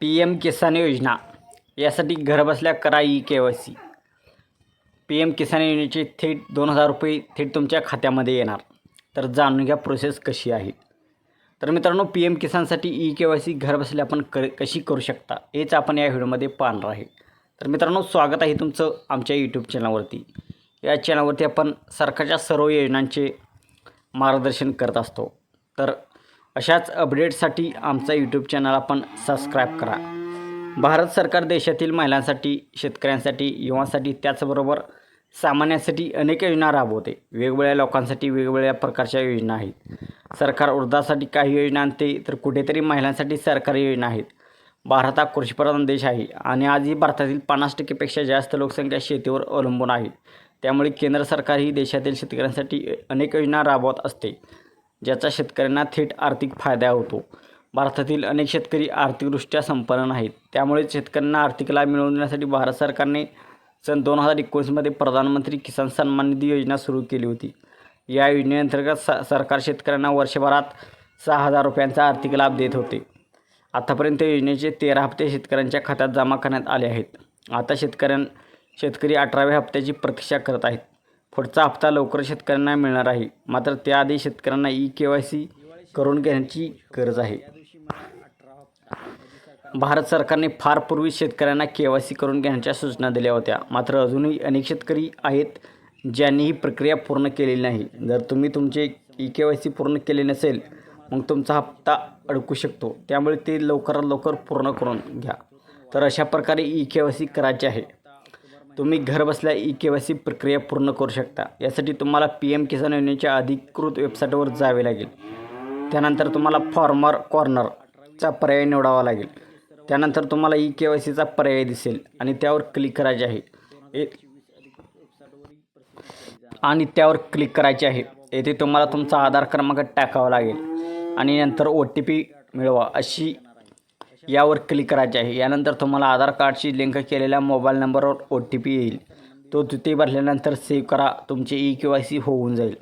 P M किसान योजना यासाठी घरबसल्या करा e K Y C. P M Kisan योजनेचे थेट दोन हजार रुपये थेट तुमच्या खात्यामध्ये येणार. तर जाणून घ्या प्रोसेस कशी आहे. तर मित्रांनो पी एम किसानसाठी ई के वाय सी घरबसल्या आपण कर कशी करू शकता हेच आपण या व्हिडिओमध्ये पाहणार आहे. तर मित्रांनो स्वागत आहे तुमचं आमच्या यूट्यूब चॅनलवरती या चॅनलवरती आपण सरकारच्या सर्व योजनांचे मार्गदर्शन करत असतो. तर अशाच अपडेटसाठी आमचा यूट्यूब चॅनल आपण सबस्क्राईब करा. भारत सरकार देशातील महिलांसाठी शेतकऱ्यांसाठी युवांसाठी त्याचबरोबर सामान्यांसाठी अनेक योजना राबवते. वेगवेगळ्या लोकांसाठी वेगवेगळ्या प्रकारच्या योजना आहेत. सरकार वृद्धासाठी काही योजना आणते तर कुठेतरी महिलांसाठी सरकारी योजना आहेत. भारत हा कृषीप्रधान देश आहे आणि आजही भारतातील पन्नास टक्केपेक्षा जास्त लोकसंख्या शेतीवर अवलंबून आहे. त्यामुळे केंद्र सरकार ही देशातील शेतकऱ्यांसाठी अनेक योजना राबवत असते. ज्याचा शेतकऱ्यांना थेट आर्थिक फायदा होतो. भारतातील अनेक शेतकरी आर्थिकदृष्ट्या संपन्न नाहीत त्यामुळे शेतकऱ्यांना आर्थिक लाभ मिळवून देण्यासाठी भारत सरकारने सन दोन हजार एकोणीसमध्ये प्रधानमंत्री किसान सन्मान निधी योजना सुरू केली होती. या योजनेअंतर्गत स सरकार शेतकऱ्यांना वर्षभरात सहा हजार रुपयांचा आर्थिक लाभ देत होते. आतापर्यंत योजनेचे तेरा हप्ते शेतकऱ्यांच्या खात्यात जमा करण्यात आले आहेत. आता शेतकऱ्यां शेतकरी अठराव्या हप्त्याची प्रतीक्षा करत आहेत. पुढचा हप्ता लवकर शेतकऱ्यांना मिळणार आहे. मात्र त्याआधी शेतकऱ्यांना ई के वाय सी करून घेण्याची गरज आहे. भारत सरकारने फार पूर्वी शेतकऱ्यांना के वाय सी करून घेण्याच्या सूचना दिल्या होत्या. मात्र अजूनही अनेक शेतकरी आहेत ज्यांनी ही प्रक्रिया पूर्ण केलेली नाही. जर तुम्ही तुमचे ई के वाय सी पूर्ण केले नसेल मग तुमचा हप्ता अडकू शकतो. त्यामुळे ते लवकरात लवकर पूर्ण करून घ्या. तर अशा प्रकारे ई के वाय सी करायचे आहे. तुम्ही घरबसल्या ई के वाय सी प्रक्रिया पूर्ण करू शकता. यासाठी तुम्हाला पी एम किसान योजनेच्या अधिकृत वेबसाईटवर जावे लागेल. त्यानंतर तुम्हाला फॉर्मर कॉर्नरचा पर्याय निवडावा लागेल. त्यानंतर तुम्हाला ई के वाय सीचा पर्याय दिसेल आणि त्यावर क्लिक करायचे आहे. ए- आणि त्यावर क्लिक करायचे आहे. येथे तुम्हाला तुमचा आधार क्रमांक टाकावा लागेल आणि नंतर ओ टी पी मिळवा अशी यावर क्लिक करायचे आहे. यानंतर तुम्हाला आधार कार्डशी लिंक केलेल्या मोबाईल नंबरवर ओ टी पी येईल. तो तिथे भरल्यानंतर सेव्ह करा. तुमचे ई के वाय सी होऊन जाईल.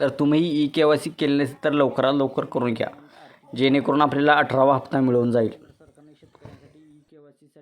तर तुम्ही ई के वाय सी केले नसेल तर लवकरात लवकर करून घ्या. जेणेकरून आपल्याला अठरावा हप्ता मिळून जाईल.